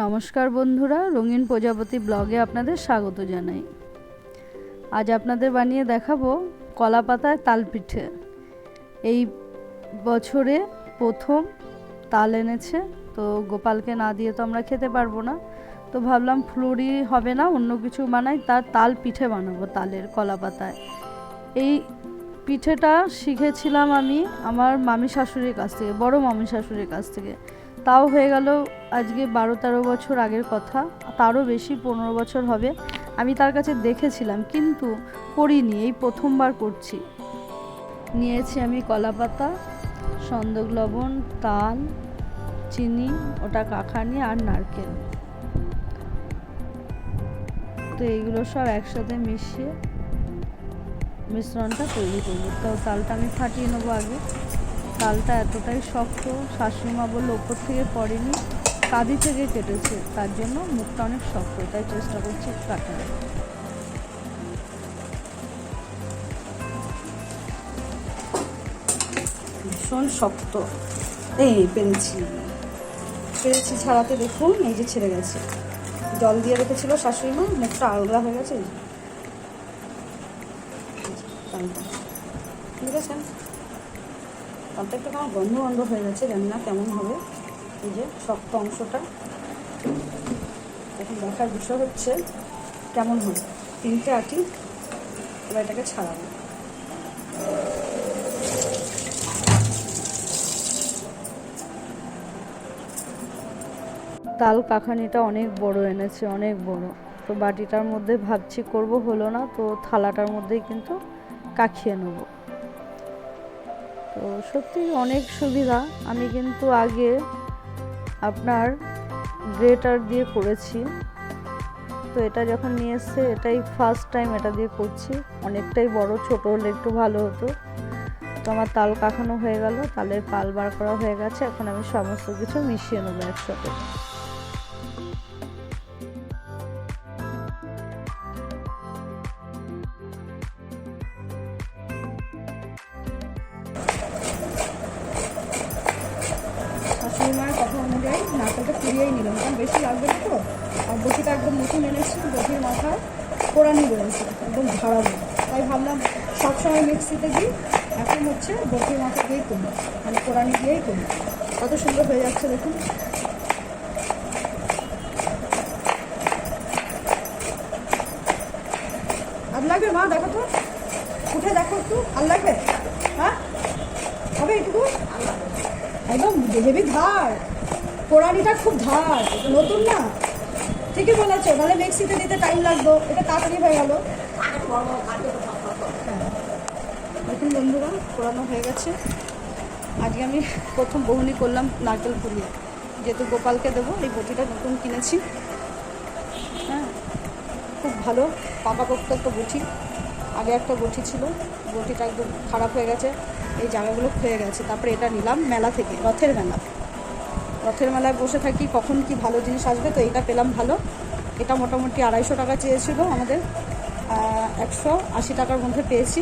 নমস্কার বন্ধুরা, রঙিন প্রজাপতি ব্লগে আপনাদের স্বাগত জানাই। আজ আপনাদের বানিয়ে দেখাবো কলা পাতায় তাল পিঠে। এই বছরে প্রথম তাল এনেছে, তো গোপালকে না দিয়ে তো আমরা খেতে পারব না। তো ভাবলাম ফুলুরি হবে না, অন্য কিছু বানাই, তার তাল পিঠে বানাবো তালের কলা পাতায় এই পিঠেটা শিখেছিলাম আমি আমার মামি শাশুড়ির কাছ থেকে, বড় মামি শাশুড়ির কাছ থেকে। তাও হয়ে গেল আজকে বারো তেরো বছর আগের কথা, তারও বেশি পনেরো বছর হবে। আমি তার কাছে দেখেছিলাম, কিন্তু করিনি, এই প্রথমবার করছি। নিয়েছি আমি কলা পাতা সন্দক লবণ, তাল, চিনি, ওটা কাখানি আর নারকেল। তো এইগুলো সব একসাথে মিশিয়ে মিশ্রণটা তৈরি করব। তো তালটা আমি ফাটিয়ে নেব আগে। তালটা এতটাই শক্ত শাশুড়িমা বলল, ওপর থেকে পড়েনি। কাঁদি থেকে কেটেছে। তার জন্য মুখটা অনেক শক্ত, তাই চেষ্টা করছি কাটার ভীষণ শক্ত। এই পেরেছি। পেরেছি ছাড়াতে দেখুন, এই যে ছেড়ে গেছে। জল দিয়ে রেখেছিল শাশুড়ি মা, মুখটা আলগা হয়ে গেছে। বুঝেছেন তালটা একটু কেমন গন্ধ গন্ধ হয়ে গেছে, জানি না কেমন হবে। এই যে শক্ত অংশটা। এখন দেখার বিষয় হচ্ছে কেমন হবে তিনটে আটি, এবার এটাকে ছাড়াবো। তাল কাখানিটা অনেক বড় এনেছে, অনেক বড়। তো বাটিটার মধ্যে ভাবছি করব হলো না, তো থালাটার মধ্যেই কিন্তু কাখিয়ে নেব। তো সত্যি অনেক সুবিধা। আমি কিন্তু আগে আপনার গ্রেটার দিয়ে করেছি। তো এটা যখন নিয়ে এসছে, এটাই ফার্স্ট টাইম এটা দিয়ে করছি। অনেকটাই বড়, ছোট হলে একটু ভালো হতো। তো আমার তাল কাখানো হয়ে গেল তালের পাল বার করা হয়ে গেছে। এখন আমি সমস্ত কিছু মিশিয়ে নেব একসাথে। কথা অনুযায়ী নারকেলটা পুড়িয়েই নিলাম কারণ বেশি লাগবে না তো? আর বটিটা একদম নতুন এনেছি বটির মাথায়। কোরআনি রয়েছে একদম ঝাড়াবো তাই ভাবলাম সবসময় মিক্সিতে দিই, এখন হচ্ছে বটির মাথা দিয়েই করি মানে কোরআনি দিয়েই করি কত সুন্দর হয়ে যাচ্ছে দেখুন। আর লাগবে মা, দেখো তো। উঠে দেখো একটু, আর লাগবে? হ্যাঁ? হবে একটু একদম হেভি ধার। কোরআনিটা খুব ধার নতুন না? ঠিকই বলেছ নাহলে মিক্সিতে দিতে টাইম লাগতো এটা তাড়াতাড়ি হয়ে গেল। দেখুন বন্ধুরা কোরানো হয়ে গেছে। আজকে আমি প্রথম বহুনি করলাম নারকেল পুড়িয়ে। যেহেতু গোপালকে দেবো, এই বটিটা নতুন কিনেছি। হ্যাঁ খুব ভালো। পাকা পাকাপোক্ত একটা বটি। আগে একটা বটি ছিল, বটিটা একদম খারাপ হয়ে গেছে। এই জায়গাগুলো ক্ষয়ে গেছে। তারপরে এটা নিলাম মেলা থেকে, রথের মেলা। রথের মেলায় বসে থাকি, কখন কি ভালো জিনিস আসবে, তো এটা পেলাম ভালো। এটা মোটামুটি আড়াইশো টাকা চেয়েছিল আমাদের। একশো আশি টাকার মধ্যে পেয়েছি।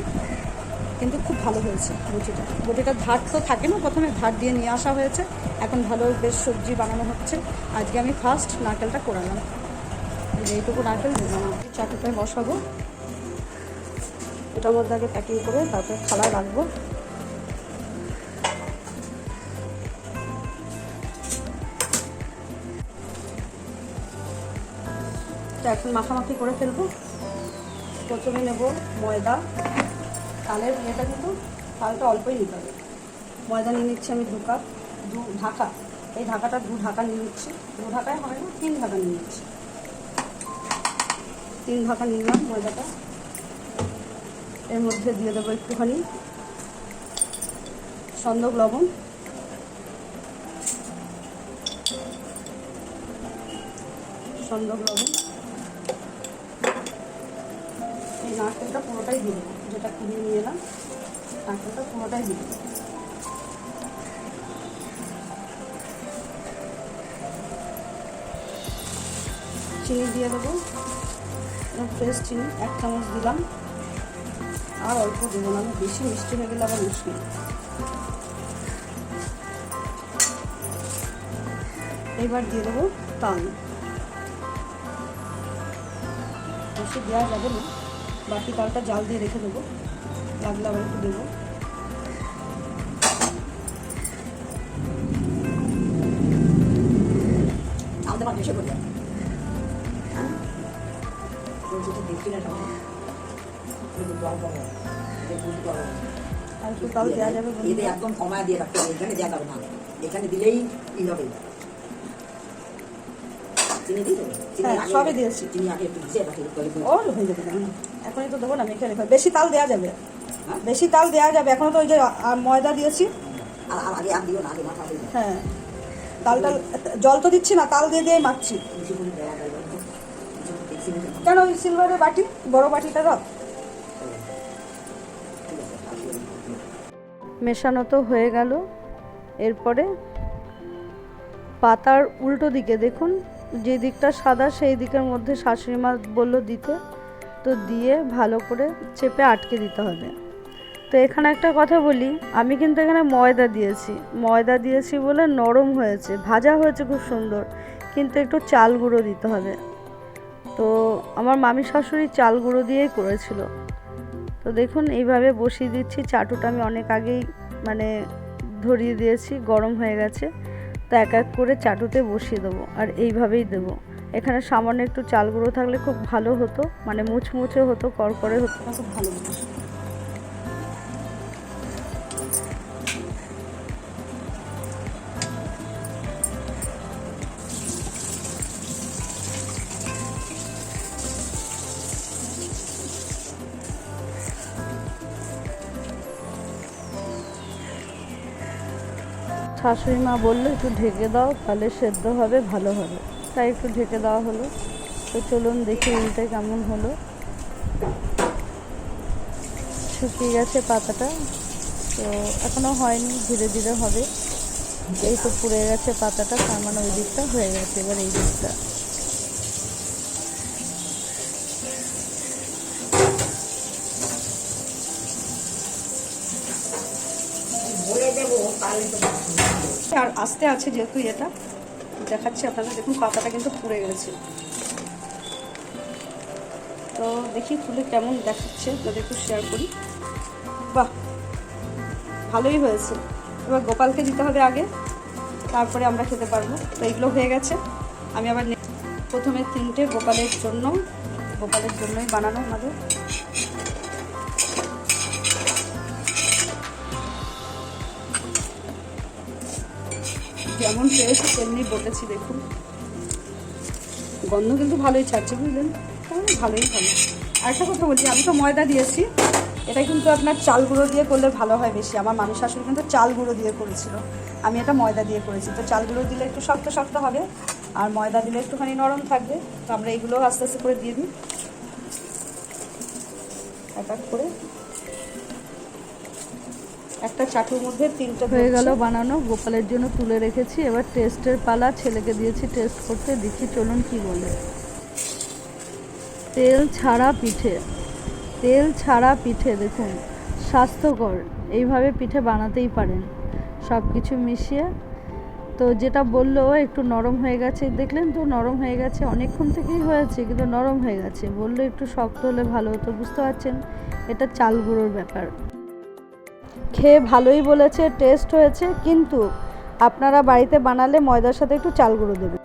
কিন্তু খুব ভালো হয়েছে বটিটা। বটিটার ধার তো থাকে না, প্রথমে ধার দিয়ে নিয়ে আসা হয়েছে। এখন ভালো বেশ সবজি বানানো হচ্ছে। আজকে আমি ফার্স্ট নারকেলটা করালাম। এইটুকু নারকেল চাটুটায় বসাবো। এটার মধ্যে আগে প্যাকিং করে তারপরে খালায় রাখব। এখন মাখামাখি করে ফেলব। প্রথমে নেব ময়দা, তালের ইয়েটা কিন্তু তালটা অল্পই নিতে হবে। ময়দা নিয়ে নিচ্ছি আমি দু কাপ, দু ঢাকা। এই ঢাকাটা দু ঢাকা নিয়ে নিচ্ছি। দু ঢাকায় হয় না, তিন ঢাকা নিয়ে নিচ্ছি। তিন ঢাকা নিলাম ময়দাটা। এর মধ্যে দিয়ে দেবো একটুখানি সন্দক লবণ। সন্দক লবণ। এই নারকেলটা পুরোটাই দিয়ে দেবো যেটা কিনে নিয়ে এলাম, নারকেলটা পুরোটাই দিয়ে দেবো চিনি দিয়ে দেবো। ফ্রেশ চিনি, এক চামচ দিলাম। আর অল্প দেবো না আমি বেশি মিষ্টি হয়ে গেলে আবার মুশকিল এবার দিয়ে দেবো তাল। বেশি দেওয়া যাবে না। বাকি তালটা জাল দিয়ে রেখে দেবো। লাগলে আবার একটু দেবো। আমাদের হ্যাঁ বলছি না আর একটু দেওয়া যাবে একদম কমায় দিয়ে রাখতে হবে। এখানে দেওয়া যাবে না। এখানে দিলেই ই হবে। চিনি হ্যাঁ, সবই দিয়েছি। চিনি আগে একটু ভিজিয়ে রাখি তবে হয়ে যাবে এখনই তো দেবো না মেখে রেখে বেশি তাল দেওয়া যাবে। হ্যাঁ? বেশি তাল দেওয়া যাবে। এখনও তো ওই যে ময়দা দিয়েছি। আর আর আগে আর দিও না আগে মাথা হ্যাঁ। তালটা জল তো দিচ্ছি না তাল দিয়ে দিয়ে মাখছি। কেন ওই সিলভারের বাটি? বড় বাটিটা না। মেশানো তো হয়ে গেল। এরপরে পাতার উল্টো দিকে দেখুন। যে দিকটা সাদা, সেই দিকের মধ্যে শাশুড়ি মা বলল দিতে। তো দিয়ে ভালো করে চেপে আটকে দিতে হবে। তো এখানে একটা কথা বলি, আমি কিন্তু এখানে ময়দা দিয়েছি। ময়দা দিয়েছি বলে নরম হয়েছে, ভাজা হয়েছে খুব সুন্দর, কিন্তু একটু চাল গুঁড়ো দিতে হবে। তো আমার মামি শাশুড়ি চাল গুঁড়ো দিয়েই করেছিল। তো দেখুন, এইভাবে বসিয়ে দিচ্ছি। চাটুটা আমি অনেক আগেই মানে ধরিয়ে দিয়েছি, গরম হয়ে গেছে। তো এক এক করে চাটুতে বসিয়ে দেবো আর এইভাবেই দেবো। এখানে সামান্য একটু চাল গুঁড়ো থাকলে খুব ভালো হতো মানে মুচমুচে হতো, করকরে হতো। খুব ভালো জিনিস শাশুড়ি মা বলল, একটু ঢেকে দাও, তাহলে সেদ্ধ হবে, ভালো হবে। তাই একটু ঢেকে দেওয়া হলো। তো চলুন দেখি উল্টে কেমন হলো। শুকিয়ে গেছে পাতাটা। তো এখনও হয়নি, ধীরে ধীরে হবে। এই তো পুড়ে গেছে পাতাটা, তার মানে ওই দিকটা হয়ে গেছে। এবার এই দিকটা। আর আস্তে আছে যেহেতু এটা দেখাচ্ছি আপনাদের, দেখুন পাতাটা কিন্তু পুড়ে গেছে। তো দেখি তুলে কেমন দেখাচ্ছে, আপনাদের একটু শেয়ার করি। বাহ, ভালোই হয়েছে। এবার গোপালকে দিতে হবে আগে, তারপরে আমরা খেতে পারব। তো এগুলো হয়ে গেছে। আমি আবার প্রথমে তিনটে গোপালের জন্য, গোপালের জন্যই বানানো আমাদের। যেমন পেয়েছি তেমনি বটেছি দেখুন। গন্ধ কিন্তু ভালোই ছাড়ছে, বুঝলেন? ভালোই ভালো আরেকটা কথা বলছি আমি তো ময়দা দিয়েছি। এটা কিন্তু আপনার চাল গুঁড়ো দিয়ে করলে ভালো হয় বেশি। আমার মামি শাশুড়ি কিন্তু চাল গুঁড়ো দিয়ে করেছিল। আমি এটা ময়দা দিয়ে করেছি। তো চাল গুঁড়ো দিলে একটু শক্ত শক্ত হবে, আর ময়দা দিলে একটুখানি নরম থাকবে। তো আমরা এগুলো আস্তে আস্তে করে দিয়ে দিই। এক করে একটা চাটুর মধ্যে তিনটে হয়ে গেল বানানো। গোপালের জন্য তুলে রেখেছি। এবার টেস্টের পালা। ছেলেকে দিয়েছি টেস্ট করতে। দেখি চলুন কি বলে। তেল ছাড়া পিঠে। তেল ছাড়া পিঠে দেখুন। স্বাস্থ্যকর। এইভাবে পিঠে বানাতেই পারেন। সব কিছু মিশিয়ে। তো যেটা বলল একটু নরম হয়ে গেছে। দেখলেন তো নরম হয়ে গেছে। অনেকক্ষণ থেকেই হয়েছে কিন্তু নরম হয়ে গেছে। বলল একটু শক্ত হলে ভালো হতো। বুঝতে পারছেন? এটা চাল গুঁড়োর ব্যাপার। খেয়ে ভালোই বলেছে টেস্ট হয়েছে, কিন্তু আপনারা বাড়িতে বানালে ময়দার সাথে একটু চাল গুঁড়ো দেবেন।